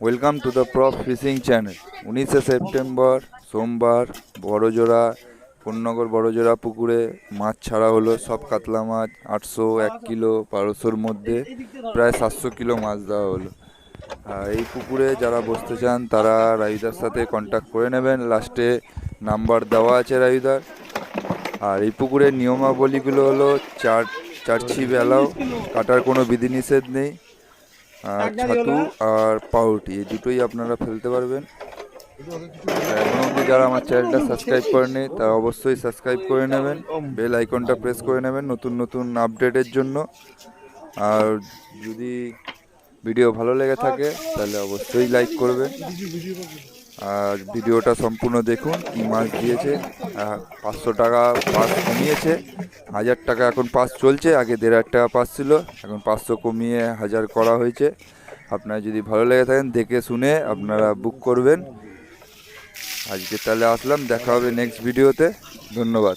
Welcome to the prop fishing channel উনিশে September, সোমবার, বড়জোড়া পূর্ণনগর বড়জোড়া পুকুরে মাছ ছাড়া হলো সব কাতলা মাছ, আটশো এক কিলো বারোশোর মধ্যে প্রায় সাতশো কিলো মাছ দেওয়া হলো। এই পুকুরে যারা বসতে চান, তারা রাইদার সাথে কন্ট্যাক্ট করে নেবেন। লাস্টে নাম্বার দেওয়া আছে রাইদার আর এই পুকুরের নিয়মাবলীগুলো হলো, চার চার বেলাও কাটার কোনো বিধিনিষেধ নেই। ছাতু আর পাউরুটি এই দুটোই আপনারা ফেলতে পারবেন। আর এখনও অবধি যারা আমার চ্যানেলটা সাবস্ক্রাইব করেনি তারা অবশ্যই সাবস্ক্রাইব করে নেবেন। বেল আইকনটা প্রেস করে নেবেন নতুন নতুন আপডেটের জন্য। আর যদি ভিডিও ভালো লেগে থাকে তাহলে অবশ্যই লাইক করবেন। আর ভিডিওটা সম্পূর্ণ দেখুন, কি মাছ দিয়েছে পাঁচশো টাকা পাস কমিয়েছে, হাজার টাকা এখন পাস চলছে, আগে দেড় হাজার টাকা পাস ছিল, এখন পাঁচশো কমিয়ে হাজার করা হয়েছে। আপনার যদি ভালো লেগে থাকেন, দেখে শুনে আপনারা বুক করবেন। আজকে তাহলে আসলাম, দেখা হবে নেক্সট ভিডিওতে, ধন্যবাদ।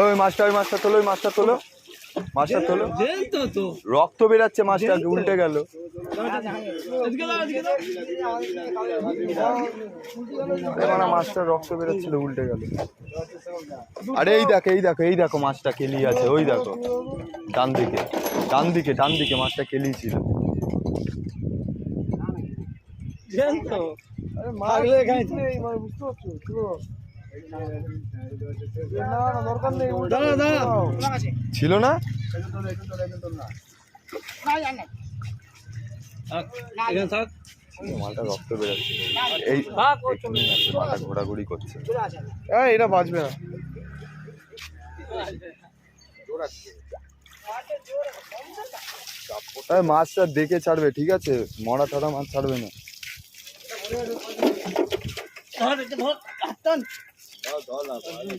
ওই মাছটা ওই মাছটা তোলো ওই মাছটা তোলো। মাছটা তোলো। রক্ত বেরাচ্ছে মাছটা উল্টে গেল। মাছটা রক্ত বেরোচ্ছিল উল্টে গেল। আরে এই দেখো এই দেখো এই দেখো মাছটা কেলি আছে ওই দেখো। ডান দিকে ডান দিকে ডান দিকে মাছটা কেলি ছিল জেল তো ছিল না? মালটা রক্ত বেরোচ্ছে এই ঘোরাঘুরি করছে এটা বাঁচবে মাছটা দেখে ছাড়বে, ঠিক আছে? মরা টরা মাছ ছাড়বে না। Daha dedim hop attan. Daha daha lan.